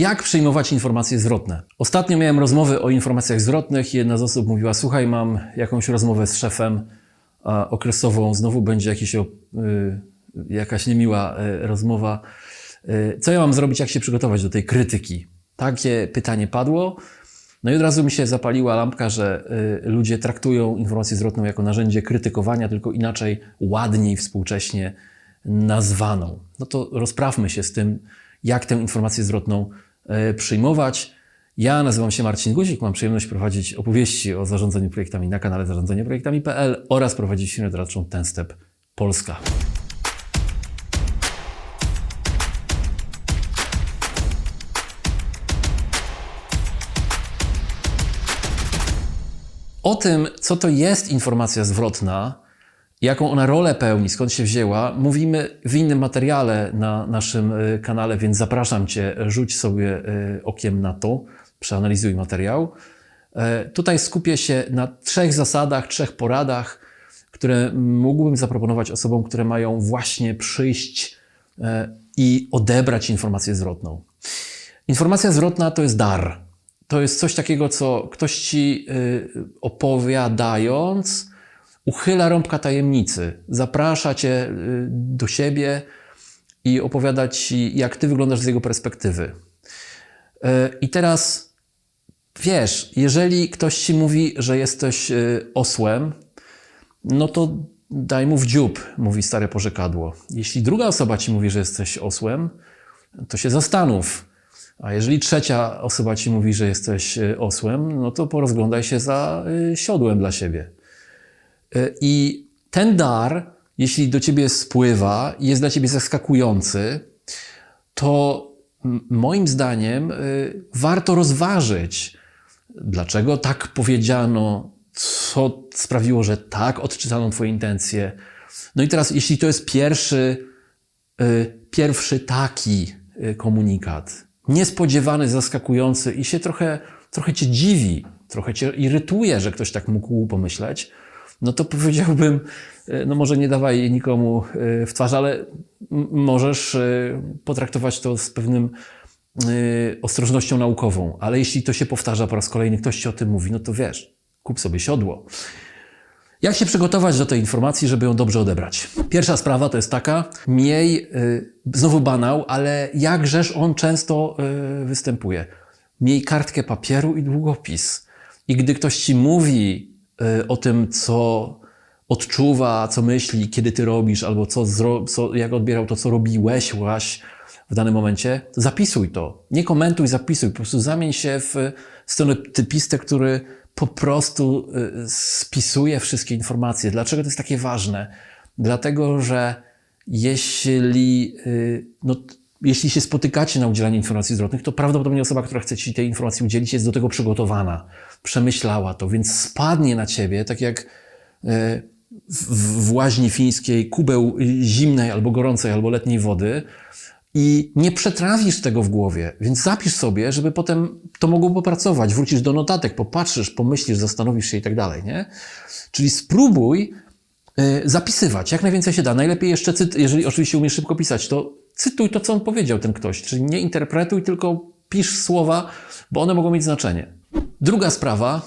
Jak przyjmować informacje zwrotne? Ostatnio miałem rozmowy o informacjach zwrotnych i jedna z osób mówiła: Słuchaj, mam jakąś rozmowę z szefem a, okresową, znowu będzie jakiś, y, jakaś niemiła y, rozmowa. Y, co ja mam zrobić, jak się przygotować do tej krytyki? Takie pytanie padło. No i od razu mi się zapaliła lampka, że y, ludzie traktują informację zwrotną jako narzędzie krytykowania, tylko inaczej, ładniej, współcześnie nazwaną. No to rozprawmy się z tym, jak tę informację zwrotną przyjmować. Ja nazywam się Marcin Guzik, mam przyjemność prowadzić opowieści o zarządzaniu projektami na kanale zarządzanioprojektami.pl oraz prowadzić firmę doradczą Ten Step Polska. O tym, co to jest informacja zwrotna, jaką ona rolę pełni, skąd się wzięła, mówimy w innym materiale na naszym y, kanale, więc zapraszam Cię, rzuć sobie y, okiem na to, przeanalizuj materiał. E, Tutaj skupię się na trzech zasadach, trzech poradach, które mógłbym zaproponować osobom, które mają właśnie przyjść e, i odebrać informację zwrotną. Informacja zwrotna to jest dar. To jest coś takiego, co ktoś ci y, opowiadając, uchyla rąbka tajemnicy, zaprasza cię y, do siebie i opowiada ci, jak ty wyglądasz z jego perspektywy. Y, I teraz wiesz, jeżeli ktoś ci mówi, że jesteś y, osłem, no to daj mu w dziób, mówi stare porzekadło. Jeśli druga osoba ci mówi, że jesteś osłem, to się zastanów. A jeżeli trzecia osoba ci mówi, że jesteś y, osłem, no to porozglądaj się za siodłem dla siebie. Y, I ten dar, jeśli do ciebie spływa i jest dla ciebie zaskakujący, to moim zdaniem y, warto rozważyć, dlaczego tak powiedziano, co sprawiło, że tak odczytano Twoje intencje. No i teraz, jeśli to jest pierwszy, y, pierwszy taki komunikat, niespodziewany, zaskakujący i się trochę, trochę Cię dziwi, trochę Cię irytuje, że ktoś tak mógł pomyśleć, no to powiedziałbym, y, no może nie dawaj nikomu y, w twarz, ale możesz y, potraktować to z pewnym ostrożnością naukową, ale jeśli to się powtarza po raz kolejny, ktoś ci o tym mówi, no to wiesz, kup sobie siodło. Jak się przygotować do tej informacji, żeby ją dobrze odebrać? Pierwsza sprawa to jest taka, miej, znowu banał, ale jakżeż on często występuje. Miej kartkę papieru i długopis. I gdy ktoś ci mówi o tym, co odczuwa, co myśli, kiedy ty robisz, albo co, zro, co jak odbierał to, co robiłeś, łaś w danym momencie, zapisuj to. Nie komentuj, zapisuj. Po prostu zamień się w stenotypistę, który po prostu y, spisuje wszystkie informacje. Dlaczego to jest takie ważne? Dlatego, że jeśli, y, no, jeśli się spotykacie na udzielanie informacji zwrotnych, to prawdopodobnie osoba, która chce Ci tej informacji udzielić, jest do tego przygotowana, przemyślała to, więc spadnie na Ciebie, tak jak y, w, łaźni fińskiej kubeł zimnej albo gorącej, albo letniej wody i nie przetrawisz tego w głowie, więc zapisz sobie, żeby potem to mogło popracować. Wrócisz do notatek, popatrzysz, pomyślisz, zastanowisz się i tak dalej, nie? Czyli spróbuj y, zapisywać, jak najwięcej się da. Najlepiej jeszcze, cyt, jeżeli oczywiście umiesz szybko pisać, to cytuj to, co on powiedział, ten ktoś. Czyli nie interpretuj, tylko pisz słowa, bo one mogą mieć znaczenie. Druga sprawa,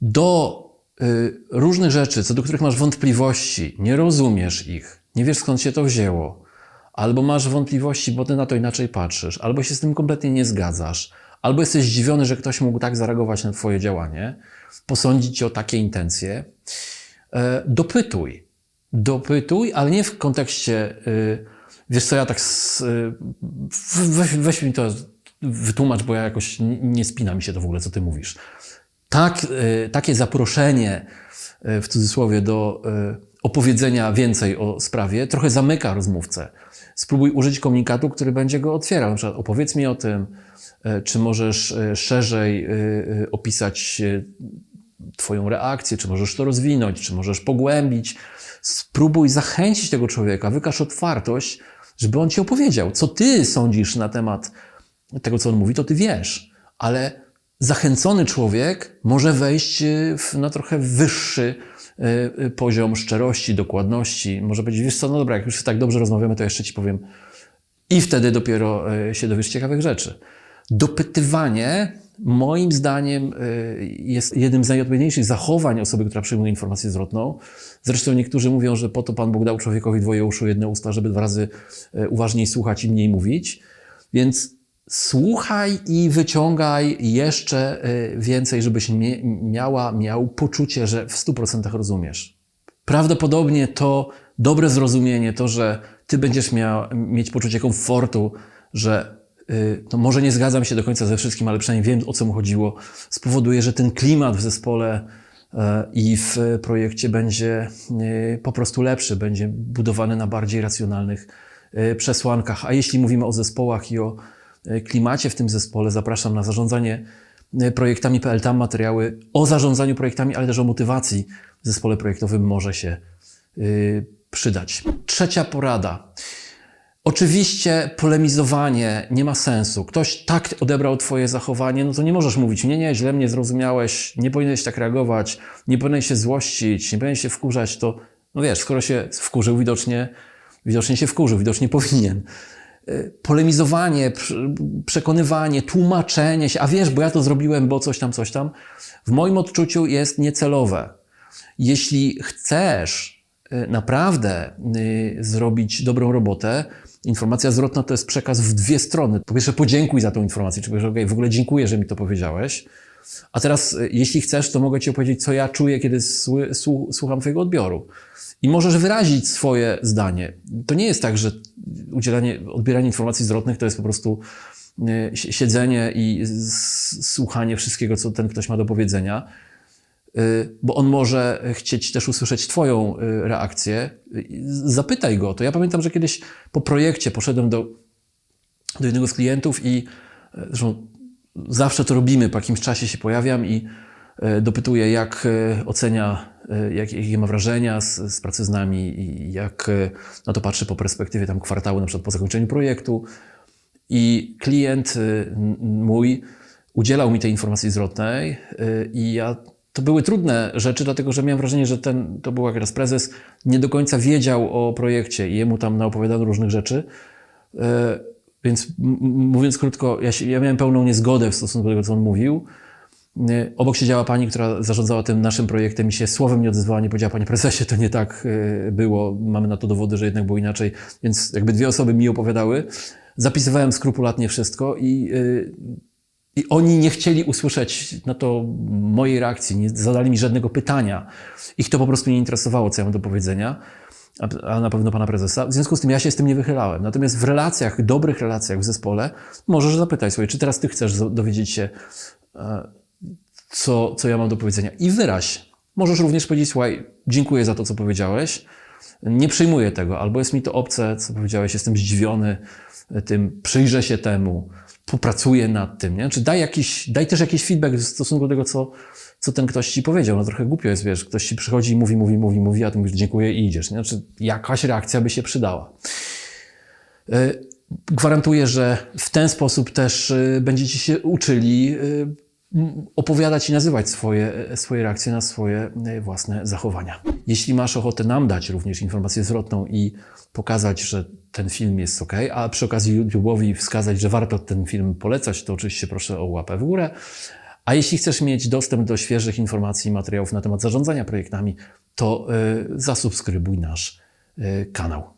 do y, różnych rzeczy, co do których masz wątpliwości, nie rozumiesz ich, nie wiesz skąd się to wzięło, albo masz wątpliwości, bo ty na to inaczej patrzysz, albo się z tym kompletnie nie zgadzasz, albo jesteś zdziwiony, że ktoś mógł tak zareagować na twoje działanie, posądzić cię o takie intencje, e, dopytuj. Dopytuj, ale nie w kontekście, y, wiesz co, ja tak, y, weź, weź mi to, wytłumacz, bo ja jakoś nie, spina mi się to w ogóle, co ty mówisz tak, y, takie zaproszenie y, w cudzysłowie do opowiedzenia więcej o sprawie trochę zamyka rozmówcę. Spróbuj użyć komunikatu, który będzie go otwierał. Na przykład opowiedz mi o tym, czy możesz szerzej opisać Twoją reakcję, czy możesz to rozwinąć, czy możesz pogłębić. Spróbuj zachęcić tego człowieka, wykaż otwartość, żeby on ci opowiedział, co ty sądzisz na temat tego, co on mówi, to ty wiesz, ale zachęcony człowiek może wejść y, w, na trochę wyższy y, y, poziom szczerości, dokładności. Może powiedzieć, wiesz co, no dobra, jak już tak dobrze rozmawiamy, to jeszcze ci powiem. I wtedy dopiero się dowiesz ciekawych rzeczy. Dopytywanie, moim zdaniem, y, jest jednym z najodpowiedniejszych zachowań osoby, która przyjmuje informację zwrotną. Zresztą niektórzy mówią, że po to Pan Bóg dał człowiekowi dwoje uszu, jedne usta, żeby dwa razy y, uważniej słuchać i mniej mówić. Więc słuchaj i wyciągaj jeszcze y, więcej, żebyś miała, miał poczucie, że w 100% rozumiesz. Prawdopodobnie to dobre zrozumienie, to, że ty będziesz miał, mieć poczucie komfortu, że no może nie zgadzam się do końca ze wszystkim, ale przynajmniej wiem, o co mu chodziło, spowoduje, że ten klimat w zespole e, i w projekcie będzie y, po prostu lepszy, będzie budowany na bardziej racjonalnych y, przesłankach. A jeśli mówimy o zespołach i o y, klimacie w tym zespole, zapraszam na zarządzanie y, projektami.pl. Tam materiały o zarządzaniu projektami, ale też o motywacji w zespole projektowym może się przydać. Trzecia porada. Oczywiście polemizowanie nie ma sensu. Ktoś tak odebrał Twoje zachowanie, no to nie możesz mówić, nie, nie, źle mnie zrozumiałeś, nie powinieneś tak reagować, nie powinieneś się złościć, nie powinieneś się wkurzać, to, no wiesz, skoro się wkurzył, widocznie, widocznie się wkurzył, widocznie powinien. Y, Polemizowanie, prze- przekonywanie, tłumaczenie się, a wiesz, bo ja to zrobiłem, bo coś tam, coś tam, w moim odczuciu jest niecelowe. Jeśli chcesz y, naprawdę y, zrobić dobrą robotę, informacja zwrotna to jest przekaz w dwie strony. Po pierwsze, podziękuj za tą informację, czy powiesz, okej, w ogóle dziękuję, że mi to powiedziałeś. A teraz, y, jeśli chcesz, to mogę Ci opowiedzieć, co ja czuję, kiedy słucham Twojego odbioru. I możesz wyrazić swoje zdanie. To nie jest tak, że udzielanie, odbieranie informacji zwrotnych to jest po prostu y, si- siedzenie i słuchanie wszystkiego, co ten ktoś ma do powiedzenia. Y, bo on może chcieć też usłyszeć Twoją y, reakcję. Y, Zapytaj go. To ja pamiętam, że kiedyś po projekcie poszedłem do, do jednego z klientów i zresztą zawsze to robimy, po jakimś czasie się pojawiam i dopytuję, jak ocenia, y, jak, jakie ma wrażenia z, z pracy z nami i jak na to patrzy po perspektywie tam kwartału, na przykład po zakończeniu projektu. I klient mój udzielał mi tej informacji zwrotnej i ja to były trudne rzeczy, dlatego że miałem wrażenie, że ten, to był jak raz prezes, nie do końca wiedział o projekcie i jemu tam naopowiadano różnych rzeczy. Y, Więc mówiąc krótko, ja, się, ja miałem pełną niezgodę w stosunku do tego, co on mówił. Y, Obok siedziała pani, która zarządzała tym naszym projektem i się słowem nie odzywała, nie powiedziała, panie prezesie, to nie tak y, było, mamy na to dowody, że jednak było inaczej. Więc jakby dwie osoby mi opowiadały. Zapisywałem skrupulatnie wszystko i, i oni nie chcieli usłyszeć na to mojej reakcji, nie zadali mi żadnego pytania. Ich to po prostu nie interesowało, co ja mam do powiedzenia, a, na pewno pana prezesa. W związku z tym ja się z tym nie wychylałem. Natomiast w relacjach, dobrych relacjach w zespole możesz zapytać sobie, czy teraz ty chcesz dowiedzieć się, e, co, co ja mam do powiedzenia i wyraź. Możesz również powiedzieć, słuchaj, dziękuję za to, co powiedziałeś, nie przyjmuję tego, albo jest mi to obce, co powiedziałeś, jestem zdziwiony tym, przyjrzę się temu, popracuję nad tym, nie? Czy daj, jakiś, daj też jakiś feedback w stosunku do tego, co, co ten ktoś ci powiedział. No trochę głupio jest, wiesz, ktoś ci przychodzi i mówi, mówi, mówi, mówi, a ty mówisz dziękuję i idziesz, nie? Znaczy jakaś reakcja by się przydała. Y, Gwarantuję, że w ten sposób też y, będziecie się uczyli y, opowiadać i nazywać swoje, swoje reakcje na swoje y, własne zachowania. Jeśli masz ochotę nam dać również informację zwrotną i pokazać, że ten film jest ok, a przy okazji YouTube'owi wskazać, że warto ten film polecać, to oczywiście proszę o łapę w górę. A jeśli chcesz mieć dostęp do świeżych informacji i materiałów na temat zarządzania projektami, to y, zasubskrybuj nasz y, kanał.